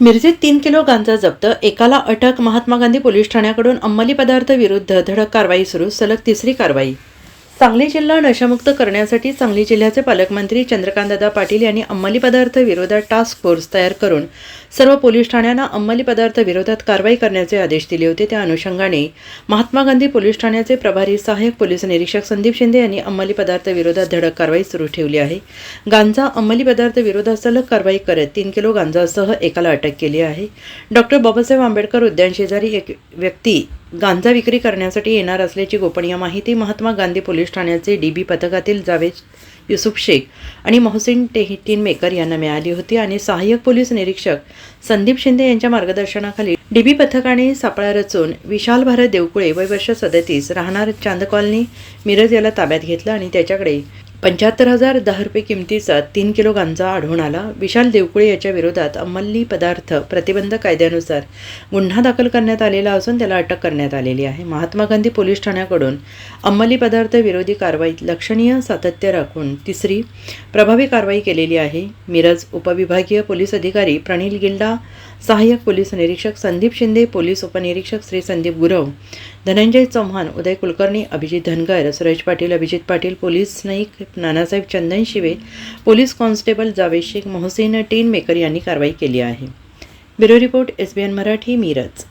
मिरजेत तीन किलो गांजा जप्त एकाला अटक महात्मा गांधी पोलीस ठाण्याकडून अंमली पदार्थ विरुद्ध धडक कारवाई सुरू सलग तिसरी कारवाई. सांगली जिल्हा नशामुक्त करण्यासाठी सांगली जिल्ह्याचे पालकमंत्री चंद्रकांतदादा पाटील यांनी अंमली पदार्थ विरोधात टास्क फोर्स तयार करून सर्व पोलीस ठाण्यांना अंमली पदार्थ विरोधात कारवाई करण्याचे आदेश दिले होते. त्या अनुषंगाने महात्मा गांधी पोलीस ठाण्याचे प्रभारी सहाय्यक पोलीस निरीक्षक संदीप शिंदे यांनी अंमली पदार्थ विरोधात धडक कारवाई सुरू ठेवली आहे. गांजा अंमली पदार्थ विरोधात सलग कारवाई करत तीन किलो गांजासह एकाला अटक केली आहे. डॉक्टर बाबासाहेब आंबेडकर उद्यान शेजारी एक व्यक्ती गांजा विक्री करण्यासाठी येणार असल्याची गोपनीय माहिती महात्मा गांधी पोलीस ठाण्याचे डी बी पथकातील जावेद युसुफ शेख आणि मोहसिन टेहिटीन मेकर यांना मिळाली होती आणि सहाय्यक पोलीस निरीक्षक संदीप शिंदे यांच्या मार्गदर्शनाखाली डीबी पथकाने सापळा रचून विशाल भारत देवकुळे वय वर्ष सदतीस राहणार चांद कॉलनी मिरज याला ताब्यात घेतलं आणि त्याच्याकडे पंच्याहत्तर हजार दहा रुपये किमतीचा तीन किलो गांजा आढळून आला. विशाल देवकुळे याच्या विरोधात अंमली पदार्थ प्रतिबंध कायद्यानुसार गुन्हा दाखल करण्यात आलेला असून त्याला अटक करण्यात आलेली आहे. महात्मा गांधी पोलीस ठाण्याकडून अंमली पदार्थ विरोधी कारवाईत लक्षणीय सातत्य राखून तिसरी प्रभावी कारवाई केलेली आहे. मिरज उपविभागीय पोलीस अधिकारी प्रणील गिल्डा सहाय्यक पोलीस निरीक्षक संदीप शिंदे पोलीस उपनिरीक्षक Shri Sandeep Gurav Dhananjay Chavan Uday Kulkarni Abhijit Dhangar Suresh Patil Abhijit Patil police Naik Nanasaheb Chandan Shive police constable Javed Shaikh Mohsin Tinmaker यांनी कारवाई केली आहे. Bureau report S B N Marathi Miraj.